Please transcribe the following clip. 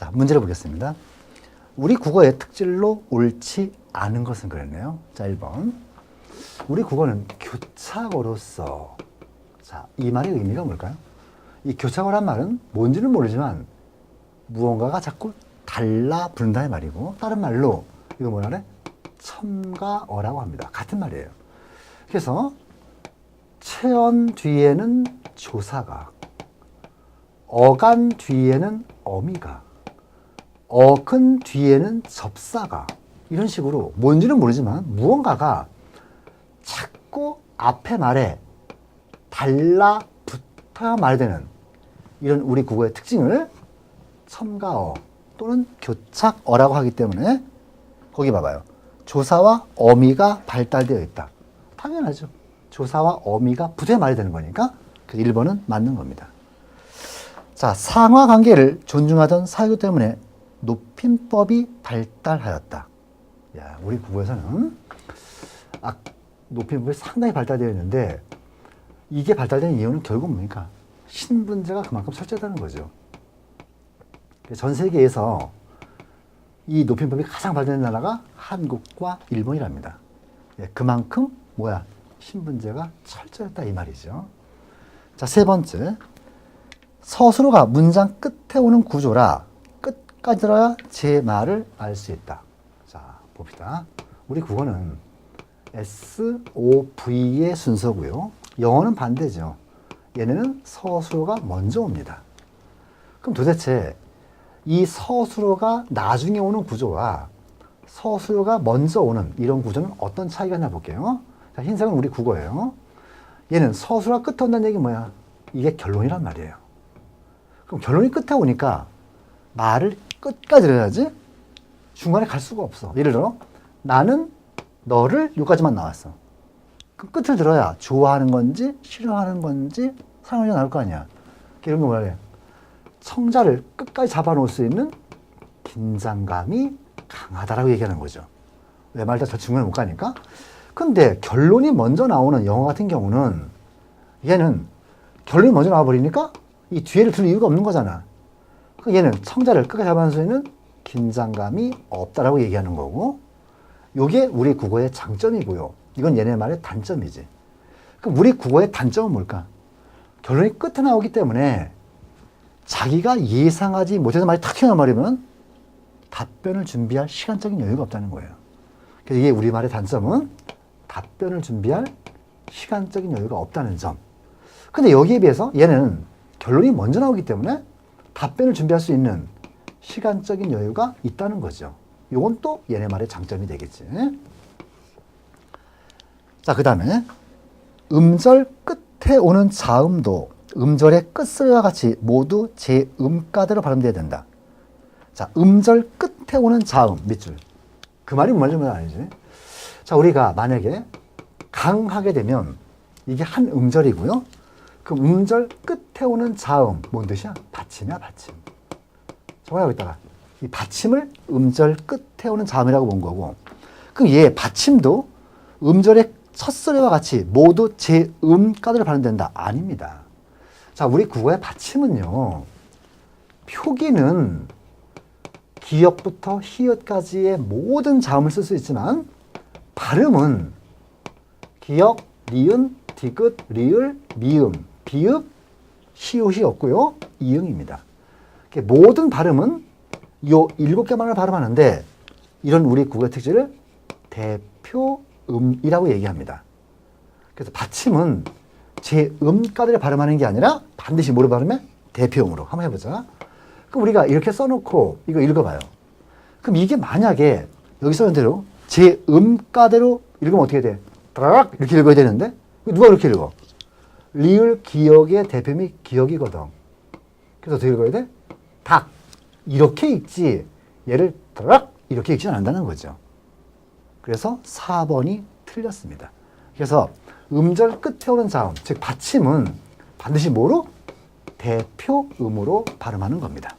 자, 문제를 보겠습니다. 우리 국어의 특질로 옳지 않은 것은 그랬네요. 자, 1번. 우리 국어는 교착어로서 자, 이 말의 의미가 뭘까요? 이 교착어란 말은 뭔지는 모르지만 무언가가 자꾸 달라 부른다는 말이고 다른 말로 이거 뭐라 그래? 첨가어라고 합니다. 같은 말이에요. 그래서 체언 뒤에는 조사가 어간 뒤에는 어미가 어근 뒤에는 접사가 이런 식으로 뭔지는 모르지만 무언가가 자꾸 앞에 말에 달라붙어야 말되는 이런 우리 국어의 특징을 첨가어 또는 교착어라고 하기 때문에 거기 봐봐요. 조사와 어미가 발달되어 있다. 당연하죠. 조사와 어미가 부대 말이 되는 거니까 그래서 1번은 맞는 겁니다. 자, 상하 관계를 존중하던 사유 때문에 높임법이 발달하였다. 야, 우리 국어에서는 아, 높임법이 상당히 발달되어 있는데 이게 발달된 이유는 결국 뭡니까? 신분제가 그만큼 철저하다는 거죠. 전 세계에서 이 높임법이 가장 발달된 나라가 한국과 일본이랍니다. 예, 그만큼 뭐야? 신분제가 철저했다 이 말이죠. 자, 세 번째. 서술어가 문장 끝에 오는 구조라 끝 까지 들어야 제 말을 알 수 있다. 자, 봅시다. 우리 국어는 SOV의 순서고요. 영어는 반대죠. 얘네는 서술어가 먼저 옵니다. 그럼 도대체 이 서술어가 나중에 오는 구조와 서술어가 먼저 오는 이런 구조는 어떤 차이가 있나 볼게요. 자, 흰색은 우리 국어예요. 얘는 서술어가 끝에 온다는 얘기 뭐야? 이게 결론이란 말이에요. 그럼 결론이 끝에 오니까 말을 끝까지 들어야지 중간에 갈 수가 없어. 예를 들어 나는 너를 여기까지만 나왔어. 그 끝을 들어야 좋아하는 건지 싫어하는 건지 사랑하지 나올 거 아니야. 이런 거 그래? 청자를 끝까지 잡아놓을 수 있는 긴장감이 강하다라고 얘기하는 거죠. 왜 말다 저 중간에 못 가니까? 근데 결론이 먼저 나오는 영어 같은 경우는 얘는 결론이 먼저 나와버리니까 이 뒤에를 들을 이유가 없는 거잖아. 그 얘는 청자를 끝까지 수 있는 긴장감이 없다라고 얘기하는 거고, 요게 우리 국어의 장점이고요. 이건 얘네 말의 단점이지. 그럼 우리 국어의 단점은 뭘까? 결론이 끝에 나오기 때문에 자기가 예상하지 못해서 말이 탁 튀어나와버리면 답변을 준비할 시간적인 여유가 없다는 거예요. 그래서 이게 우리말의 단점은 답변을 준비할 시간적인 여유가 없다는 점. 근데 여기에 비해서 얘는 결론이 먼저 나오기 때문에 답변을 준비할 수 있는 시간적인 여유가 있다는 거죠. 이건 또 얘네 말의 장점이 되겠지. 자, 그 다음에 음절 끝에 오는 자음도 음절의 끝소리와 같이 모두 제 음가대로 발음돼야 된다. 자, 음절 끝에 오는 자음 밑줄. 그 말이 뭔 말인지 아니지? 자, 우리가 만약에 강하게 되면 이게 한 음절이고요. 그 음절 끝에 오는 자음 뭔 뜻이야? 받침이야, 받침. 저거 있다가 이 받침을 음절 끝에 오는 자음이라고 본 거고. 그럼 얘 받침도 음절의 첫 소리와 같이 모두 제 음가대로 발음된다. 아닙니다. 자, 우리 국어의 받침은요. 표기는 기역부터 히읗까지의 모든 자음을 쓸 수 있지만 발음은 기역, 리은, 디귿, 리을, 미음, 비읍, 시옷이 없고요. 이응입니다. 모든 발음은 요 일곱 개만을 발음하는데 이런 우리 국어의 특질을 대표음이라고 얘기합니다. 그래서 받침은 제 음까지를 발음하는 게 아니라 반드시 뭐로 발음해? 대표음으로. 한번 해보자. 그럼 우리가 이렇게 써놓고 이거 읽어봐요. 그럼 이게 만약에 여기 써놓은 대로 제 음가대로 읽으면 어떻게 돼? 따락 이렇게 읽어야 되는데 누가 이렇게 읽어? 리을 기억의 대표음이 기억이거든. 그래서 어떻게 읽어야 돼? 닭 이렇게 읽지 얘를 따락 이렇게 읽지 않는다는 거죠. 그래서 4번이 틀렸습니다. 그래서 음절 끝에 오는 자음, 즉 받침은 반드시 뭐로? 대표음으로 발음하는 겁니다.